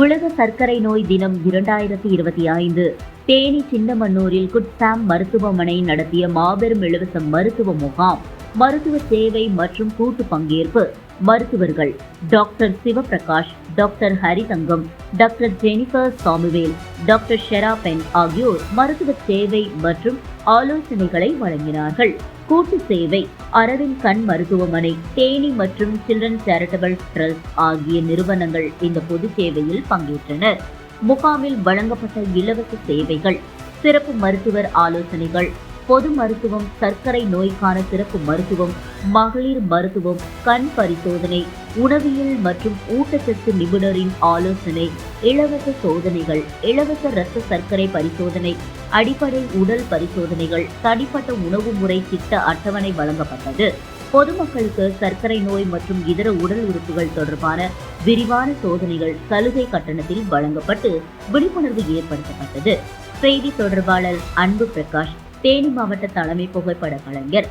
உலக சர்க்கரை நோய் தினம் இரண்டாயிரத்தி இருபத்தி ஐந்து. தேனி சின்னமன்னூரில் குட்சாம் மருத்துவமனை நடத்திய மாபெரும் இலவச மருத்துவ முகாம் மருத்துவ சேவை மற்றும் கூட்டு பங்கேற்பு. மருத்துவர்கள் doctor Sivaprakash doctor Harithangam doctor Jennifer Samuel doctor Shera Ben ஆகியோர் மருத்துவ சேவை மற்றும் ஆலோசனைகளை வழங்கினார்கள். கூட்டு சேவை அரவிந்த் கண் மருத்துவமனை தேனி மற்றும் சில்ட்ரன் சேரிட்டபிள் ட்ரஸ்ட் ஆகிய நிறுவனங்கள் இந்த பொது சேவையில் பங்கேற்றனர். முகாமில் வழங்கப்பட்ட இலவச சேவைகள் சிறப்பு மருத்துவர் ஆலோசனைகள் பொது மருத்துவம் சர்க்கரை நோய்க்கான சிறப்பு மருத்துவம் மகளிர் மருத்துவம் கண் பரிசோதனை உணவியல் மற்றும் ஊட்டச்சத்து நிபுணரின் ஆலோசனை இலவச சோதனைகள் இலவச இரத்த சர்க்கரை பரிசோதனை அடிப்படை உடல் பரிசோதனைகள் தனிப்பட்ட உணவு முறை திட்ட அட்டவணை வழங்கப்பட்டது. பொதுமக்களுக்கு சர்க்கரை நோய் மற்றும் இதர உடல் உறுப்புகள் தொடர்பான விரிவான சோதனைகள் சலுகை கட்டணத்தில் வழங்கப்பட்டு விழிப்புணர்வு ஏற்படுத்தப்பட்டது. செய்தி தொடர்பாளர் அன்பு பிரகாஷ் தேனி மாவட்ட தலைமை புகைப்பட கலைஞர்